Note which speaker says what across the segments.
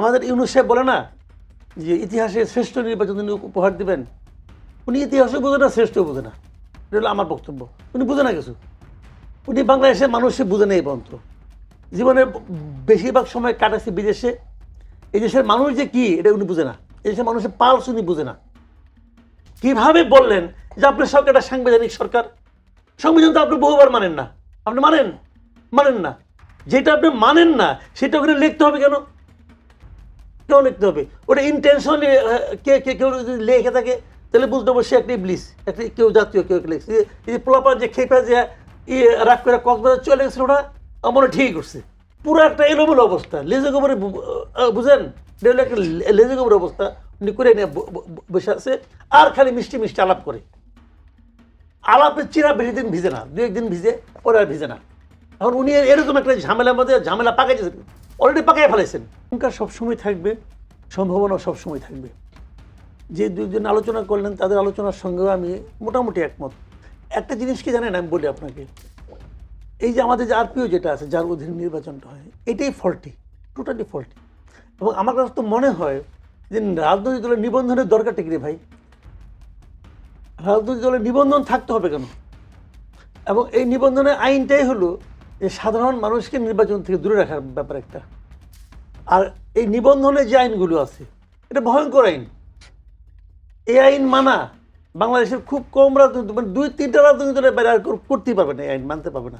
Speaker 1: আমাদের ইউনুস সাহেব বলে না যে ইতিহাসে শ্রেষ্ঠ নির্বাচন তিনি উপহার দিবেন? উনি ইতিহাসও বোঝে না শ্রেষ্ঠ বোঝে না। এটা হলো আমার বক্তব্য। উনি বুঝে না কিছু। উনি বাংলাদেশের মানুষে বুঝে নেই পর্যন্ত। জীবনের বেশিরভাগ সময় কাটাচ্ছে বিদেশে। এই দেশের মানুষ যে কী, এটা উনি বুঝে না। এই দেশের মানুষের পালস উনি বুঝে না। কীভাবে বললেন যে আপনার সরকার একটা সাংবিধানিক সরকার? সংবিধান তো আপনি বহুবার মানেন না। আপনি মানেন? মানেন না। যেটা আপনি মানেন না, সেটা ওখানে লিখতে হবে কেন? কেন লিখতে হবে। ওটা ইন্টেনশনালি কে কে, কেউ যদি লেখে থাকে, তাহলে বুঝতে হবে সে একটা ইবলিস, একটা কেউ জাতীয়, কেউ লিখছে। এই পোলাপান যে খেপে যে ইয়ে রাগ করে কক্সবাজার চলে গেছিল ওটা আমার ঠিকই করছে। পুরো একটা এলোমেলো অবস্থা। লেজে গোবরে বুঝেন? এটা একটা লেজে গোবর অবস্থা। উনি করে নিয়ে বসে আছে, আর খালি মিষ্টি মিষ্টি আলাপ করে। আলাপের চিরা বেশি দিন ভিজে না দু একদিন ভিজে, পরে আর ভিজে না। এখন উনি এরকম একটা ঝামেলার মধ্যে, ঝামেলা পাকাইছেন অলরেডি পাকাই ফেলেছেন উনকার সবসময় থাকবে, সম্ভাবনা সবসময় থাকবে। যে দুজন আলোচনা করলেন, তাদের আলোচনার সঙ্গেও আমি মোটামুটি একমত। একটা জিনিস কি জানেন, আমি বলি আপনাকে। এই যে আমাদের যে আরপিও যেটা আছে, যার অধীনে নির্বাচনটা হয়, এটাই ফল্টি টোটালি ফল্টি এবং আমার কাছে তো মনে হয় যে রাজনৈতিক দলের নিবন্ধনের দরকারটা কি রে ভাই? রাজনৈতিক দলের নিবন্ধন থাকতে হবে কেন? এবং এই নিবন্ধনের আইনটাই হলো যে সাধারণ মানুষকে নির্বাচন থেকে দূরে রাখার ব্যাপার একটা। আর এই নিবন্ধনের যে আইনগুলো আছে, এটা ভয়ঙ্কর আইন। এই আইন মানা বাংলাদেশের খুব কম রাজনৈতিক মানে দুই, তিনটা রাজনৈতিক দলের বাইরে করতেই পারবে না, এই আইন মানতে পারবে না।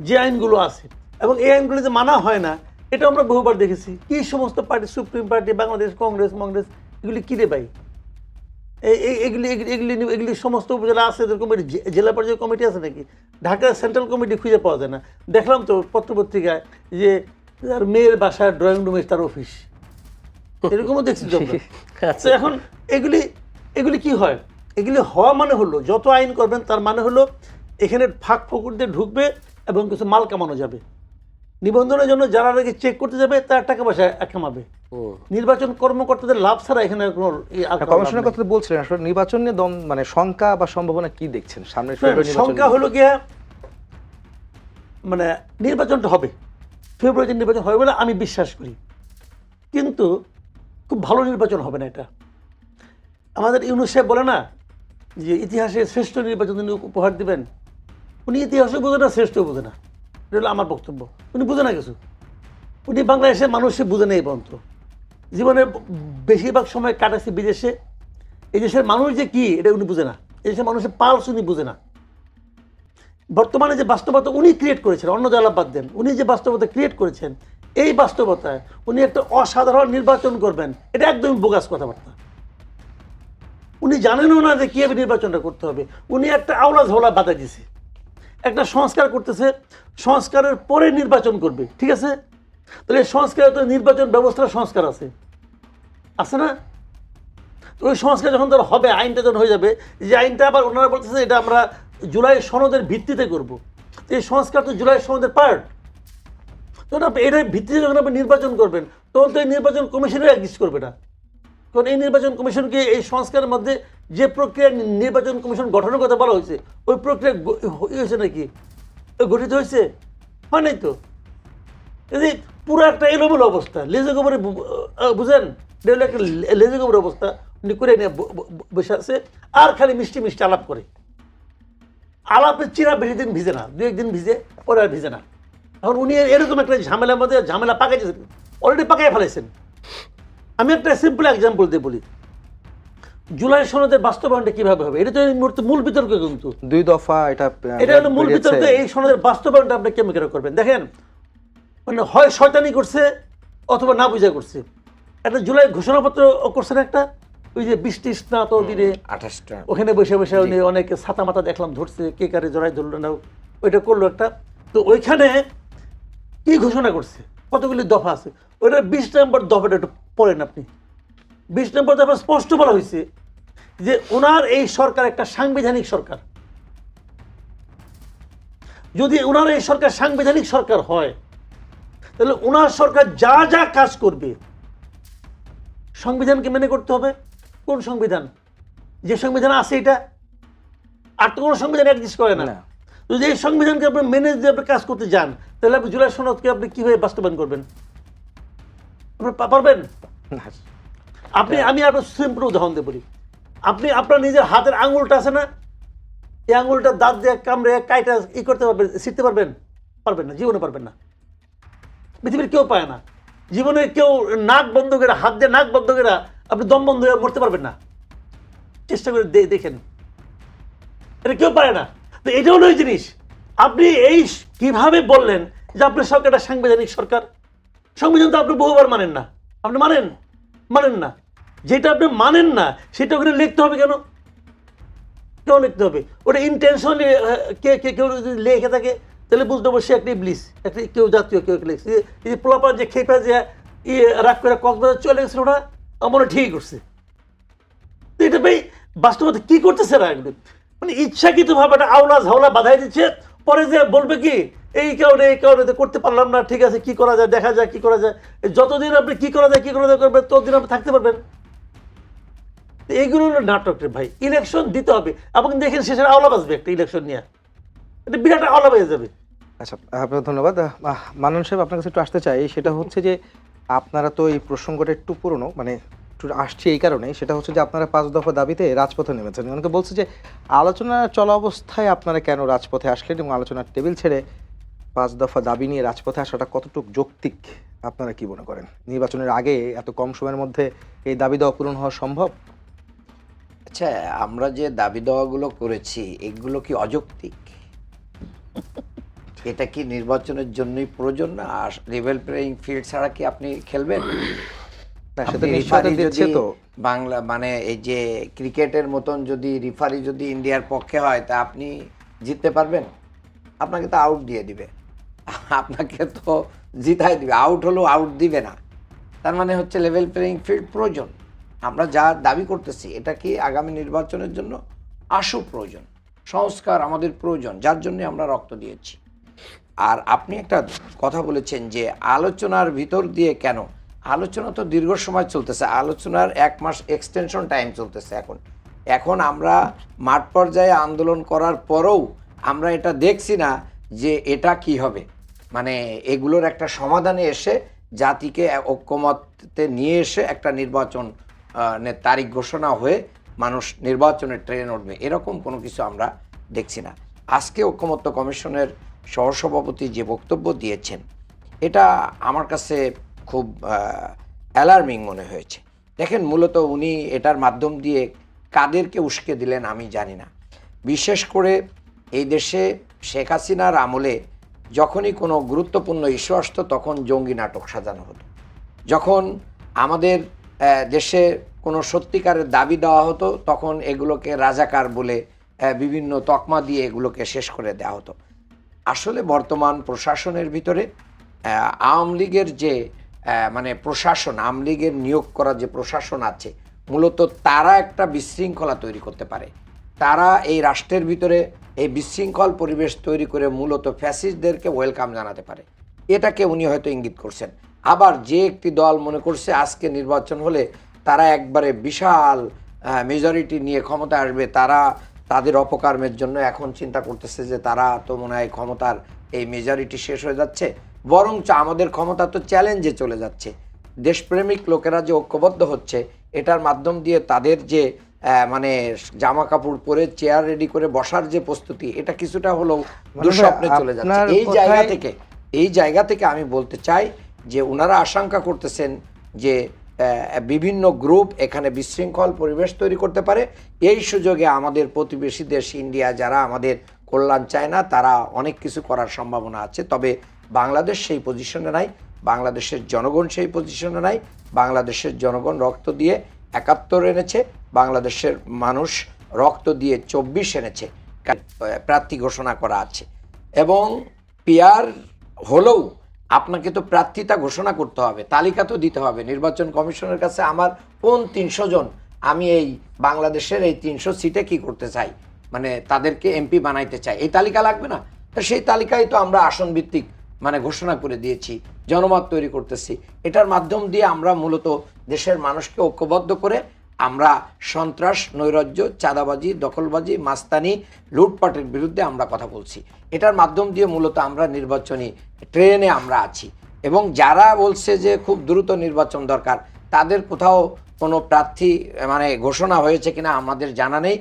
Speaker 1: যে আইনগুলো আছে, এবং এই আইনগুলো যে মানা হয় না, এটা আমরা বহুবার দেখেছি। কি সমস্ত party, supreme party, Bangladesh, Congress, মংগ্রেস, এগুলি কী রে ভাই? এই এই- এগুলি এগুলি এগুলি এগুলি সমস্ত উপজেলা আছে এদের কমিটি জেলা পর্যায়ে কমিটি আছে নাকি? ঢাকার সেন্ট্রাল কমিটি খুঁজে পাওয়া যায় না। দেখলাম তো পত্রপত্রিকায় যে তার মেয়ের বাসার ড্রয়িং রুমে তার অফিস এরকমও দেখছি আমরা। তো এখন এগুলি এগুলি কি হয়? এগুলি হওয়া মানে হলো যত আইন করবেন তার মানে হলো এখানে ফাঁক ফকুর দিয়ে ঢুকবে এবং কিছু মাল কামানো যাবে। নিবন্ধনের জন্য যারা আগে চেক করতে যাবে তার টাকা পয়সা কামাবে। নির্বাচন কর্মকর্তাদের লাভ ছাড়া এখানে কোনো লাভ
Speaker 2: কমিশনের কথা বলছিলেন আসলে নির্বাচন নিয়ে দম মানে শঙ্কা বা সম্ভাবনা কি দেখছেন? সামনে
Speaker 1: সংখ্যা হলো গিয়া মানে নির্বাচনটা হবে। ফেব্রুয়ারিতে নির্বাচন হবে বলে আমি বিশ্বাস করি। কিন্তু খুব ভালো নির্বাচন হবে না এটা। আমাদের ইউনুস সাহেব বলে না যে ইতিহাসে শ্রেষ্ঠ নির্বাচন তিনি উপহার দিবেন। উনি ইতিহাসও বোঝে না শ্রেষ্ঠ বোঝে না। এটা হলো আমার বক্তব্য। উনি বুঝে না কিছু। উনি বাংলাদেশের মানুষে বুঝে নেই পর্যন্ত। জীবনে বেশিরভাগ সময় কাটাচ্ছে বিদেশে। এই দেশের মানুষ যে কী, এটা উনি বুঝে না। এই দেশের মানুষের পালস উনি বুঝে না। বর্তমানে যে বাস্তবতা উনি ক্রিয়েট করেছেন, অন্য জেলা বাদ দেন, উনি যে বাস্তবতা ক্রিয়েট করেছেন, এই বাস্তবতায় উনি একটা অসাধারণ নির্বাচন করবেন, এটা একদমই বোগাস কথাবার্তা। উনি জানেনও না যে কীভাবে নির্বাচনটা করতে হবে। উনি একটা আওলা ঝোলা বাধা দিছে একটা সংস্কার করতেছে, সংস্কারের পরে নির্বাচন করবে, ঠিক আছে? তাহলে সংস্কারে তো নির্বাচন ব্যবস্থার সংস্কার আছে। আছে না? তো ওই সংস্কার যখন তার হবে, আইনটা যখন হয়ে যাবে যে আইনটা আবার ওনারা বলতেছে এটা আমরা জুলাই সনদের ভিত্তিতে করব। তো এই সংস্কার তো জুলাই সনদের পার্ট আপনি এটার ভিত্তিতে যখন আপনি নির্বাচন করবেন, তখন তো এই নির্বাচন কমিশনের এক্সিস্ট করবে না। কারণ এই নির্বাচন কমিশনকে এই সংস্কারের মধ্যে যে প্রক্রিয়া নির্বাচন কমিশন গঠনের কথা বলা হয়েছে, ওই প্রক্রিয়া হয়েছে নাকি? গঠিত হয়েছে? হয় নাই তো? এই পুরো একটা এলোমেলো অবস্থা, লেজে গোবরে বুঝেন? একটা লেজে গোবর অবস্থা, উনি করে নিয়ে বসে আছে, আর খালি মিষ্টি মিষ্টি আলাপ করে। আলাপের চিরা বেশি দিন ভিজে না, দু, একদিন ভিজে, পরে আর ভিজে না। এখন উনি এরকম একটা ঝামেলার মধ্যে ঝামেলা পাকাইছেন অলরেডি পাকাই ফেলেছেন আমি একটা সিম্পল এক্সাম্পল দিয়ে বলি। জুলাই সনদের বাস্তবায়নটা কীভাবে হবে? এটা তো এই মুহূর্তে মূল বিতর্ক কিন্তু।
Speaker 2: দুই দফা এটা
Speaker 1: এটা হলো মূল বিতর্ক এই সনদের বাস্তবায়নটা আপনি কেমন করে করবেন? দেখেন মানে হয় শয়তানি করছে অথবা না বুঝা করছে। একটা জুলাই ঘোষণাপত্র করছে না একটা? ওই যে বৃষ্টি স্নাত দিনে
Speaker 3: আঠাশটা।
Speaker 1: ওখানে বসে বসে উনি অনেকে ছাতা মাথা দেখলাম ধরছে কে কারে জড়াই ধরলো না ওইটা করল একটা। তো ওইখানে কি ঘোষণা করছে? কতগুলি দফা আছে? ওইটা বিশ নম্বর দফাটা একটু পড়েন আপনি। বিশ নম্বর দফা স্পষ্ট বলা হয়েছে যে ওনার এই সরকার একটা সাংবিধানিক সরকার। যদি ওনার এই সরকার সাংবিধানিক সরকার হয় তাহলে ওনার সরকার যা যা কাজ করবে সংবিধানকে মেনে করতে হবে। কোন সংবিধান? যে সংবিধান আছে এটা? আর তো কোনো সংবিধান এক্সিস্ট করে না। যদি এই সংবিধানকে আপনি মেনে যদি আপনি কাজ করতে যান তাহলে আপনি জুলাই সনদকে আপনি কীভাবে বাস্তবায়ন করবেন? পারবেন?
Speaker 2: না,
Speaker 1: আপনি আমি আপনার সিম্পল উদাহরণ দিয়ে বলি। আপনি আপনার নিজের হাতের আঙুলটা আছে না? এই আঙুলটা দাঁত দিয়ে কামড়ে কাইটা ই করতে পারবেন শিখতে পারবেন? পারবেন না জীবনে পারবেন না। পৃথিবীর কেউ পায় না। জীবনে কেউ নাক বন্ধ করে হাত দিয়ে নাক বন্ধ করে আপনি দম বন্ধ হয়ে মরতে পারবেন না। চেষ্টা করে দেখেন। এটা কেউ পারে না। তো এটা হলো ওই জিনিস। আপনি এই কীভাবে বললেন যে আপনার সরকার একটা সাংবিধানিক সরকার? সংবিধান তো আপনি বহুবার মানেন না। আপনি মানেন? মানেন না। যেটা আপনি মানেন না, সেটা ওখানে লিখতে হবে কেন? কেন লিখতে হবে? ওটা ইন্টেনশনালি কে কে, কেউ যদি লেখে থাকে, তাহলে বুঝতে সে একটা ইবলিস, একটা কেউ জাতীয় কেউ লিখছে। এই যে যে খেপে যে ইয়ে রাগ করে কক্সবাজার চলে গেছিল ওরা আমার ঠিকই করছে। তো এটা ভাই, বাস্তবতা কি করতেছে এরা মানে ইচ্ছাকৃতভাবে একটা আওলা ঝাওলা বাধাই দিচ্ছে, পরে যে বলবে কি এই কারণে এই কারণে করতে পারলাম না। ঠিক আছে, কি করা যায়, দেখা যায়, কি করা যায়। যতদিন আপনি কি করা যায়, কি করা যায় করবেন, ততদিন আপনি থাকতে পারবেন। এইগুলো হলো নাটক রে ভাই। ইলেকশন দিতে হবে। এবং দেখেন শেষের আওলা বাজবে একটা ইলেকশন নিয়ে। এটা বিরাট আওলা বেজে যাবে।
Speaker 2: আচ্ছা আপনার ধন্যবাদ। মানন সাহেব, আপনার কাছে একটু আসতে চাই। সেটা হচ্ছে যে, আপনারা তো এই প্রসঙ্গটা একটু পুরনো মানে একটু আসছে এই কারণে। সেটা হচ্ছে যে, আপনারা পাঁচ দফা দাবিতে রাজপথে নেমেছেন। অনেকে বলছে যে, আলোচনা চলা অবস্থায় আপনারা কেন রাজপথে আসলেন এবং আলোচনার টেবিল ছেড়ে পাঁচ দফা দাবি নিয়ে রাজপথে আসাটা কতটুকু যৌক্তিক আপনারা কি মনে করেন? নির্বাচনের আগে এত কম সময়ের মধ্যে এই দাবি দেওয়া পূরণ হওয়া সম্ভব?
Speaker 3: আচ্ছা আমরা যে দাবি দেওয়াগুলো করেছি এগুলো কি অযৌক্তিক? এটা কি নির্বাচনের জন্যই প্রয়োজন না? আর লেভেল প্লেয়িং ফিল্ড ছাড়া কি আপনি খেলবেন?
Speaker 2: তো।
Speaker 3: বাংলা মানে এই যে ক্রিকেটের মতন যদি রিফারি যদি ইন্ডিয়ার পক্ষে হয় তা আপনি জিততে পারবেন? আপনাকে তো আউট দিয়ে দিবে। আপনাকে তো জিতাই দিবে আউট হলেও আউট দিবে না। তার মানে হচ্ছে লেভেল প্লেয়িং ফিল্ড প্রয়োজন। আমরা যা দাবি করতেছি, এটা কি আগামী নির্বাচনের জন্য আশু প্রয়োজন? সংস্কার আমাদের প্রয়োজন, যার জন্য আমরা রক্ত দিয়েছি। আর আপনি একটা কথা বলেছেন যে আলোচনার ভিতর দিয়ে কেন? আলোচনা তো দীর্ঘ সময় চলতেছে, আলোচনার এক মাস এক্সটেনশন টাইম চলতেছে এখন। এখন আমরা মাঠ পর্যায়ে আন্দোলন করার পরেও আমরা এটা দেখছি না যে এটা কি হবে। মানে এগুলোর একটা সমাধানে এসে জাতিকে ঐক্যমতে নিয়ে এসে একটা নির্বাচন তারিখ ঘোষণা হয়ে মানুষ নির্বাচনের ট্রেন উঠবে। এরকম কোনো কিছু আমরা দেখছি না। আজকে ঐক্যমত্য কমিশনের সহসভাপতি যে বক্তব্য দিয়েছেন, এটা আমার কাছে খুব অ্যালার্মিং মনে হয়েছে। দেখেন, মূলত উনি এটার মাধ্যম দিয়ে কাদেরকে উস্কে দিলেন আমি জানি না। বিশেষ করে এই দেশে শেখ হাসিনার আমলে যখনই কোনো গুরুত্বপূর্ণ ইস্যু আসতো, তখন জঙ্গি নাটক সাজানো হতো। যখন আমাদের দেশে কোনো সত্যিকারের দাবি দেওয়া হতো, তখন এগুলোকে রাজাকার বলে বিভিন্ন তকমা দিয়ে এগুলোকে শেষ করে দেওয়া হতো। আসলে বর্তমান প্রশাসনের ভিতরে আওয়ামী লীগের যে মানে প্রশাসন, আওয়ামী লীগের নিয়োগ করা যে প্রশাসন আছে, মূলত তারা একটা বিশৃঙ্খলা তৈরি করতে পারে। তারা এই রাষ্ট্রের ভিতরে এই বিশৃঙ্খল পরিবেশ তৈরি করে মূলত ফ্যাসিস্টদেরকে ওয়েলকাম জানাতে পারে। এটাকে উনি হয়তো ইঙ্গিত করছেন। আবার যে একটি দল মনে করছে আজকে নির্বাচন হলে তারা একবারে বিশাল মেজরিটি নিয়ে ক্ষমতা আসবে, তারা তাদের অপকর্মের জন্য এখন চিন্তা করতেছে যে তারা তো মনে হয় ক্ষমতার এই মেজরিটি শেষ হয়ে যাচ্ছে। বরঞ্চ আমাদের ক্ষমতা তো চ্যালেঞ্জে চলে যাচ্ছে। দেশপ্রেমিক লোকেরা যে ঐক্যবদ্ধ হচ্ছে, এটার মাধ্যম দিয়ে তাদের যে মানে জামা কাপড় পরে চেয়ার রেডি করে বসার যে প্রস্তুতি এটা কিছুটা হলেও
Speaker 2: মানে
Speaker 3: দুঃস্বপ্নে চলে যাচ্ছে। এই জায়গা থেকে এই জায়গা থেকে আমি বলতে চাই যে ওনারা আশঙ্কা করতেছেন যে বিভিন্ন গ্রুপ এখানে বিশৃঙ্খল পরিবেশ তৈরি করতে পারে। এই সুযোগে আমাদের প্রতিবেশী দেশ ইন্ডিয়া যারা আমাদের কল্যাণ চায় না তারা অনেক কিছু করার সম্ভাবনা আছে। তবে বাংলাদেশ সেই পজিশনে নাই বাংলাদেশের জনগণ সেই পজিশনে নাই বাংলাদেশের জনগণ রক্ত দিয়ে একাত্তর এনেছে। বাংলাদেশের মানুষ রক্ত দিয়ে চব্বিশ এনেছে। প্রার্থী ঘোষণা করা আছে। এবং পিয়ার হলেও আপনাকে তো প্রার্থিতা ঘোষণা করতে হবে, তালিকা তো দিতে হবে। নির্বাচন কমিশনের কাছে আমার কোন তিনশো জন, আমি এই বাংলাদেশের এই তিনশো সিটে কি করতে চাই? মানে তাদেরকে এমপি বানাইতে চাই। এই তালিকা লাগবে না? তো সেই তালিকায় তো আমরা আসন ভিত্তিক মানে ঘোষণা করে দিয়েছি, জনমত তৈরি করতেছি। এটার মাধ্যম দিয়ে আমরা মূলত দেশের মানুষকে ঐক্যবদ্ধ করে আমরা সন্ত্রাস, নৈরাজ্য, চাঁদাবাজি, দখলবাজি, মাস্তানি, লুটপাটের বিরুদ্ধে আমরা কথা বলছি। এটার মাধ্যম দিয়ে মূলত আমরা নির্বাচনী ট্রেনে আমরা আছি। এবং যারা বলছে যে খুব দ্রুত নির্বাচন দরকার, তাদের কোথাও কোনো প্রার্থী মানে ঘোষণা হয়েছে কিনা আমাদের জানা নেই।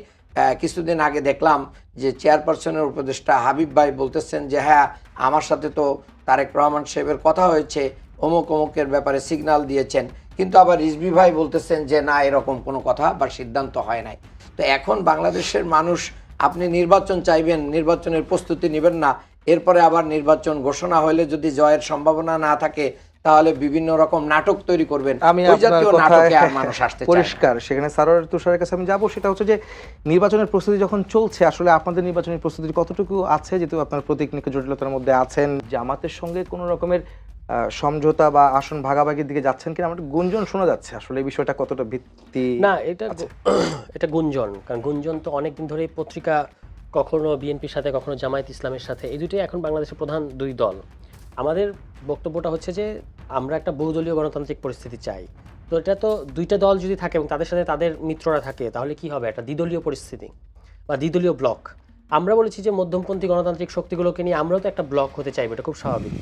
Speaker 3: কিছুদিন আগে দেখলাম যে চেয়ারপারসনের উপদেষ্টা হাবিব ভাই বলতেছেন যে হ্যাঁ আমার সাথে তো তারেক রহমান সাহেবের কথা হয়েছে। অমুক অমুকের ব্যাপারে সিগন্যাল দিয়েছেন। কিন্তু আবার রিজভি ভাই বলতেছেন যে না এরকম কোনো কথা বা সিদ্ধান্ত হয় নাই। তো এখন বাংলাদেশের মানুষ আপনি নির্বাচন চাইবেন নির্বাচনের প্রস্তুতি নেবেন না এরপরে আবার নির্বাচন ঘোষণা হলে যদি জয়ের সম্ভাবনা না থাকে তাহলে বিভিন্ন রকম নাটক তৈরি করবেন।
Speaker 2: আমি
Speaker 3: নাটকে আর মানুষ আসতে
Speaker 2: পরিষ্কার। সেখানে সারোয়ার তুষারের কাছে আমি যাব সেটা হচ্ছে যে নির্বাচনের প্রস্তুতি যখন চলছে আসলে আপনাদের নির্বাচনের প্রস্তুতি কতটুকু আছে যেহেতু আপনার প্রতীক নিকে জটিলতার মধ্যে আছেন জামাতের সঙ্গে কোনো রকমের সমঝোতা বা আসন ভাগাভাগির দিকে যাচ্ছেন কিনা আমার গুঞ্জন শোনা যাচ্ছে। আসলে এই বিষয়টা কতটা ভিত্তি
Speaker 4: না এটা এটা গুঞ্জন কারণ গুঞ্জন তো অনেকদিন ধরেই পত্রিকা কখনো বিএনপির সাথে কখনো জামায়াত ইসলামের সাথে এই দুটোই এখন বাংলাদেশের প্রধান দুই দল। আমাদের বক্তব্যটা হচ্ছে যে আমরা একটা বহুদলীয় গণতান্ত্রিক পরিস্থিতি চাই। তো এটা তো দুইটা দল যদি থাকে এবং তাদের সাথে তাদের মিত্ররা থাকে তাহলে কি হবে? একটা দ্বিদলীয় পরিস্থিতি বা দ্বিদলীয় ব্লক। আমরা বলেছি যে মধ্যমপন্থী গণতান্ত্রিক শক্তিগুলোকে নিয়ে আমরাও তো একটা ব্লক হতে চাইব, এটা খুব স্বাভাবিক।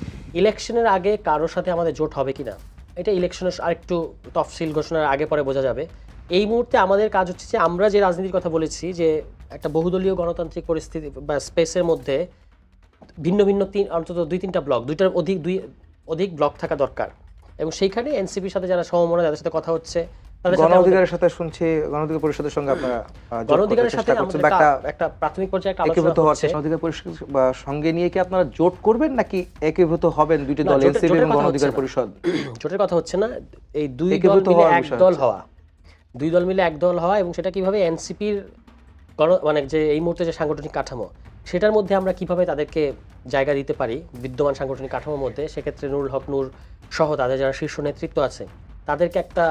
Speaker 4: ইলেকশনের আগে কারোর সাথে আমাদের জোট হবে কিনা, এটা ইলেকশনের আরেকটু তফসিল ঘোষণার আগে পরে বোঝা যাবে। এই মুহূর্তে আমাদের কাজ হচ্ছে যে আমরা যে রাজনীতির কথা বলেছি, যে একটা বহুদলীয় গণতান্ত্রিক পরিস্থিতি বা স্পেসের মধ্যে ভিন্ন ভিন্ন তিন, অন্তত দুই, তিনটা ব্লক, দুইটার অধিক, দুই অধিক ব্লক থাকা দরকার। এবং সেইখানে এনসিপির সাথে যারা সমমনা যাদের সাথে কথা হচ্ছে তাদের সাথে
Speaker 2: শুনছি গণ অধিকার পরিষদের সঙ্গে আপনারা আহ, যোগ
Speaker 4: গণ
Speaker 2: করতে
Speaker 4: অধিকারের
Speaker 2: চেষ্টা
Speaker 4: সাথে
Speaker 2: করছেন
Speaker 4: আমাদের
Speaker 2: বা একটা
Speaker 4: একটা একটা প্রাথমিক পর্যায়ে একটা
Speaker 2: একীভূত হওয়ার চেষ্টা অধিকার পরিষদ সঙ্গে নিয়ে কি আপনারা জোট করবেন নাকি একীভূত হবেন দুইটি দল এনসিপি এবং
Speaker 4: কথা
Speaker 2: গণ অধিকার
Speaker 4: হচ্ছে না।
Speaker 2: পরিষদ?
Speaker 4: জোটের কথা হচ্ছে না এই দুই দল
Speaker 2: একীভূত
Speaker 4: মিলে এক দল হওয়া। দুই দল মিলে এক দল হওয়া এবং সেটা কীভাবে এনসিপির গণ মানে যে এই মুহূর্তে যে সাংগঠনিক কাঠামো সেটার মধ্যে আমরা কীভাবে তাদেরকে জায়গা দিতে পারি বিদ্যমান সাংগঠনিক কাঠামোর মধ্যে? সেক্ষেত্রে নুরুল হক নূর সহ তাদের যারা শীর্ষ নেতৃত্ব আছে তাদেরকে একটা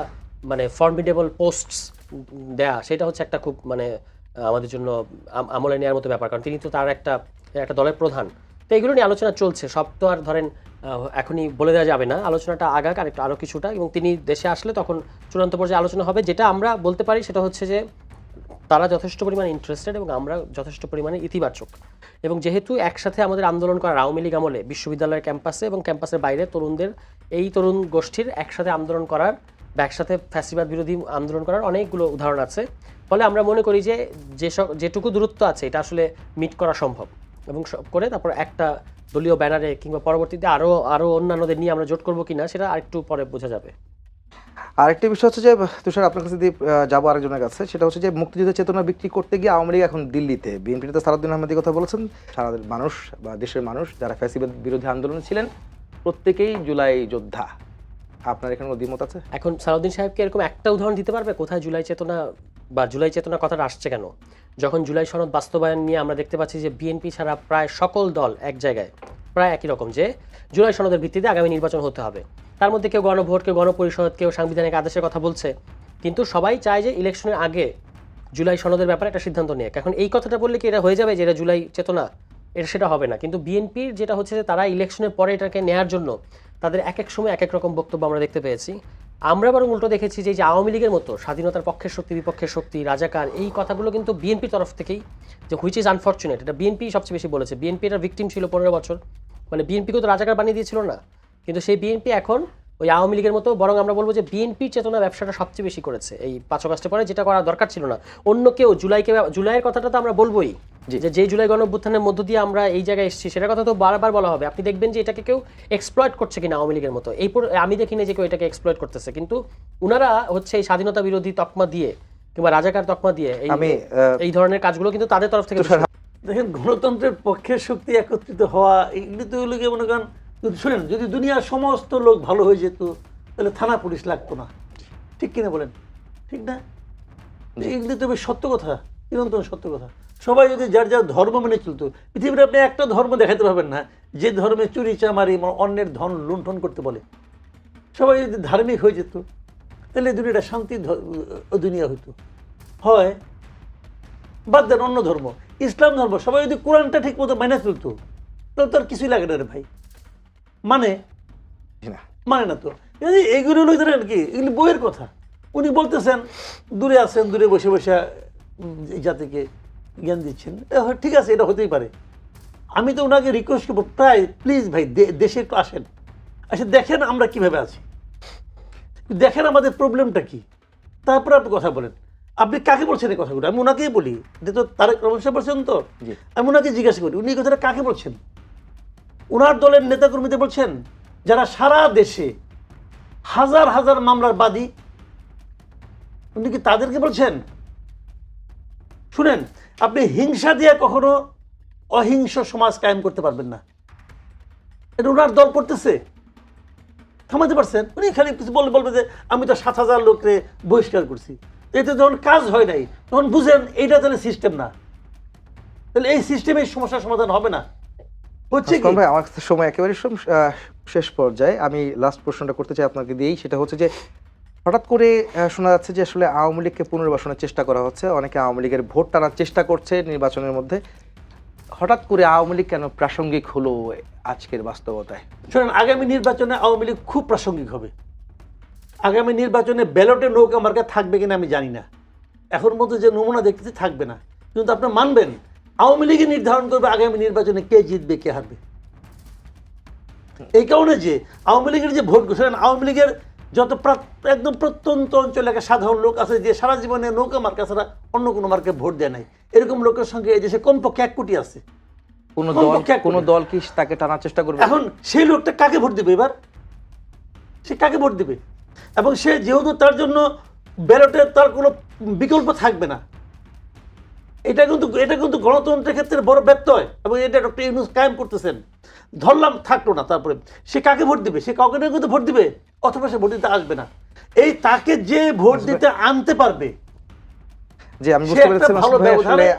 Speaker 4: মানে ফর্মিডেবল পোস্টস দেয়া, সেটা হচ্ছে একটা খুব মানে আমাদের জন্য আম- আমলে নেওয়ার মতো ব্যাপার। কারণ তিনি তো তার একটা একটা দলের প্রধান। তো এগুলো নিয়ে আলোচনা চলছে। সব তো আর ধরেন এখনই বলে দেওয়া যাবে না। আলোচনাটা আগাক আর একটু আরও কিছুটা। এবং তিনি দেশে আসলে তখন চূড়ান্ত পর্যায়ে আলোচনা হবে। যেটা আমরা বলতে পারি সেটা হচ্ছে যে, তারা যথেষ্ট পরিমাণে ইন্টারেস্টেড এবং আমরা যথেষ্ট পরিমাণে ইতিবাচক। এবং যেহেতু একসাথে আমাদের আন্দোলন করার আওয়ামী লীগ আমলে, বিশ্ববিদ্যালয়ের ক্যাম্পাসে এবং ক্যাম্পাসের বাইরে তরুণদের, এই তরুণ গোষ্ঠীর একসাথে আন্দোলন করার বা একসাথে ফ্যাসিবাদ বিরোধী আন্দোলন করার অনেকগুলো উদাহরণ আছে। ফলে আমরা মনে করি যে যেসব যেটুকু দূরত্ব আছে এটা আসলে মিট করা সম্ভব। এবং সব করে তারপর একটা দলীয় ব্যানারে কিংবা পরবর্তীতে আরও আরও অন্যান্যদের নিয়ে আমরা জোট করব কিনা সেটা আরেকটু পরে বোঝা যাবে।
Speaker 2: আরেকটি বিষয় হচ্ছে যে তুষার আপনার কাছে আহ, যাব আরেকজনের কাছে। সেটা হচ্ছে যে মুক্তিযুদ্ধের চেতনা বিক্রি করতে গিয়ে আওয়ামী লীগ এখন দিল্লিতে। বিএনপিতে সারাদিন আহমেদের কথা বলেছেন। সারা মানুষ বা দেশের মানুষ যারা ফ্যাসিবাদ বিরোধী আন্দোলনে ছিলেন প্রত্যেকেই জুলাই যোদ্ধা। আপনার এখানে দ্বিমত আছে?
Speaker 4: এখন সালাউদ্দিন সাহেবকে এরকম একটা উদাহরণ দিতে পারবে? কোথায় জুলাই চেতনা বা জুলাই চেতনা কথাটা আসছে কেন? যখন জুলাই সনদ বাস্তবায়ন নিয়ে আমরা দেখতে পাচ্ছি যে বিএনপি ছাড়া প্রায় সকল দল এক জায়গায়, প্রায় একই রকম যে জুলাই সনদের ভিত্তিতে আগামী নির্বাচন হতে হবে। তার মধ্যে কেউ গণভোট কেউ গণপরিষদ, কেউ সাংবিধানিক আদেশের কথা বলছে। কিন্তু সবাই চায় যে ইলেকশনের আগে জুলাই সনদের ব্যাপারে একটা সিদ্ধান্ত নিয়ে। এখন এই কথাটা বললে কি এটা হয়ে যাবে যে এটা জুলাই চেতনা? এটা সেটা হবে না। কিন্তু বিএনপির যেটা হচ্ছে যে তারা ইলেকশনের পরে এটাকে নেয়ার জন্য তাদের এক এক সময় এক এক রকম বক্তব্য আমরা দেখতে পেয়েছি। আমরা বরং উল্টো দেখেছি যে যে আওয়ামী লীগের মতো স্বাধীনতার পক্ষের শক্তি, বিপক্ষের শক্তি রাজাকার এই কথাগুলো কিন্তু বিএনপির তরফ থেকেই যে হুইচ ইজ আনফর্চুনেট এটা বিএনপি সবচেয়ে বেশি বলেছে। বিএনপি এটা ভিকটিম ছিল পনেরো বছর। মানে বিএনপিকে তো রাজাকার বানিয়ে দিয়েছিল না। কিন্তু সেই বিএনপি এখন ওই আওয়ামী লীগের মতো বরং আমরা বলব যে বিএনপির চেতনা ব্যবসাটা সবচেয়ে বেশি করেছে এই পাঁচ আগস্টের পরে যেটা করা দরকার ছিল না। অন্য কেউ জুলাইকে জুলাইয়ের কথাটা তো আমরা বলবোই যে যে জুলাই গণঅভ্যুত্থানের মধ্য দিয়ে আমরা এই জায়গায় এসেছি সেটার কথা তো বারবার বলা হবে। আপনি দেখবেন যে এটাকে কেউ এক্সপ্লয়েট করছে কিনা আওয়ামী লীগের মতো। এই আমি দেখিনি যে কেউ এটাকে এক্সপ্লয়েট করতেছে কিন্তু উনারা হচ্ছে এই স্বাধীনতা বিরোধী তকমা দিয়ে কিংবা রাজাকার তকমা দিয়ে এই
Speaker 2: আমি,
Speaker 4: এই ধরনের কাজগুলো কিন্তু তাদের তরফ থেকে
Speaker 1: দেখেন গণতন্ত্রের পক্ষে শক্তি একত্রিত হওয়া এগুলি তো এগুলোকে মনে করেন শুনেন যদি দুনিয়ার সমস্ত লোক ভালো হয়ে যেত তাহলে থানা পুলিশ লাগতো না। ঠিক কিনা বলেন? ঠিক না? এগুলি তো সত্য কথা চিরন্তন সত্য কথা। সবাই যদি যার যার ধর্ম মেনে চলতো পৃথিবীর আপনি একটা ধর্ম দেখাতে পারবেন না যে ধর্মে চুরি চামারি অন্যের ধন লুণ্ঠন করতে বলে। সবাই যদি ধার্মিক হয়ে যেত তাহলে দুনিয়াটা শান্তি দুনিয়া হইতো। হয় বাদ দেন অন্য ধর্ম। ইসলাম ধর্ম সবাই যদি কোরআনটা ঠিক মতো মেনে চলতো তাহলে তো আর কিছুই লাগে না রে ভাই। মানে? মানে না তো। এই এইগুলো হলো ধরেন কি এগুলি বইয়ের কথা। উনি বলতেছেন দূরে আছেন দূরে বসে বসে এই জাতিকে জ্ঞান দিচ্ছেন। ঠিক আছে এটা হতেই পারে। আমি তো ওনাকে রিকোয়েস্ট করব প্রায় প্লিজ ভাই দেশে একটু আসেন। আচ্ছা দেখেন আমরা কীভাবে আছি। দেখেন আমাদের প্রবলেমটা কি। তারপরে আপনি কথা বলেন। আপনি কাকে বলছেন এই কথাগুলো? আমি ওনাকেই বলি। এটা তো তারেক রহমান বলছেন তো। আমি ওনাকে জিজ্ঞাসা করি উনি এই কথাটা কাকে বলছেন? ওনার দলের নেতাকর্মীদের বলছেন, যারা সারা দেশে হাজার হাজার মামলার বাদী, উনি কি তাদেরকে বলছেন? শুনেন, আপনি হিংসা দিয়ে কখনো অহিংস সমাজ কায়েম করতে পারবেন না। এটা ওনার দল করতেছে। থামাতে পারছেন? উনি খালি কিছু বলবে বলবে যে, আমি তো সাত হাজার লোককে বহিষ্কার করছি। এতে যখন কাজ হয় নাই, তখন বুঝেন, এইটা তাহলে সিস্টেম না। তাহলে এই সিস্টেমে সমস্যার সমাধান হবে না। হচ্ছে কি?
Speaker 2: ভাই আমার সময় একেবারে শেষ পর্যায়ে। আমি লাস্ট প্রশ্নটা করতে চাই আপনাকে দিয়েই সেটা হচ্ছে যে হঠাৎ করে শোনা যাচ্ছে যে আসলে আওয়ামী লীগকে পুনর্বাসনের চেষ্টা করা হচ্ছে। অনেকে আওয়ামী লীগের ভোট টানার চেষ্টা করছে নির্বাচনের মধ্যে। হঠাৎ করে আওয়ামী লীগ কেন প্রাসঙ্গিক হলো আজকের বাস্তবতায়?
Speaker 1: শোনেন আগামী নির্বাচনে আওয়ামী লীগ খুব প্রাসঙ্গিক হবে। আগামী নির্বাচনে ব্যালটে নৌকা মার্কা থাকবে কিনা আমি জানি না। এখন মতো যে নমুনা দেখতেছি থাকবে না। কিন্তু আপনি মানবেন আওয়ামী লীগই নির্ধারণ করবে আগামী নির্বাচনে কে জিতবে কে হারবে। এই কারণে যে আওয়ামী লীগের যে ভোট শোনেন আওয়ামী লীগের যত একদম প্রত্যন্ত অঞ্চলে একটা সাধারণ লোক আছে যে সারা জীবনে নৌকা মার্কা ছাড়া অন্য কোনো মার্কে ভোট দেয় নাই। এরকম লোকের সঙ্গে এই দেশে কমপক্ষে এক কোটি আছে।
Speaker 2: কোন দল কোন দল কি তাকে টানার চেষ্টা করবে?
Speaker 1: এখন সেই লোকটা কাকে ভোট দেবে এবার? সে কাকে ভোট দিবে? এবং সে যেহেতু তার জন্য ব্যালটে তার কোনো বিকল্প থাকবে না। এটা কিন্তু এটা কিন্তু গণতন্ত্রের ক্ষেত্রে বড় ব্যত্যয় এবং এটা ডক্টর ইউনুস কায়েম করতেছেন। ধরলাম থাকল না তারপরে সে কাকে ভোট দিবে? সে কাউকে না কিন্তু ভোট দিবে অথবা সে ভোট দিতে আসবে না। এই তাকে যে ভোট দিতে আনতে পারবে
Speaker 2: যে আমি বুঝতে পেরেছি
Speaker 1: ভালো ব্যবধানে-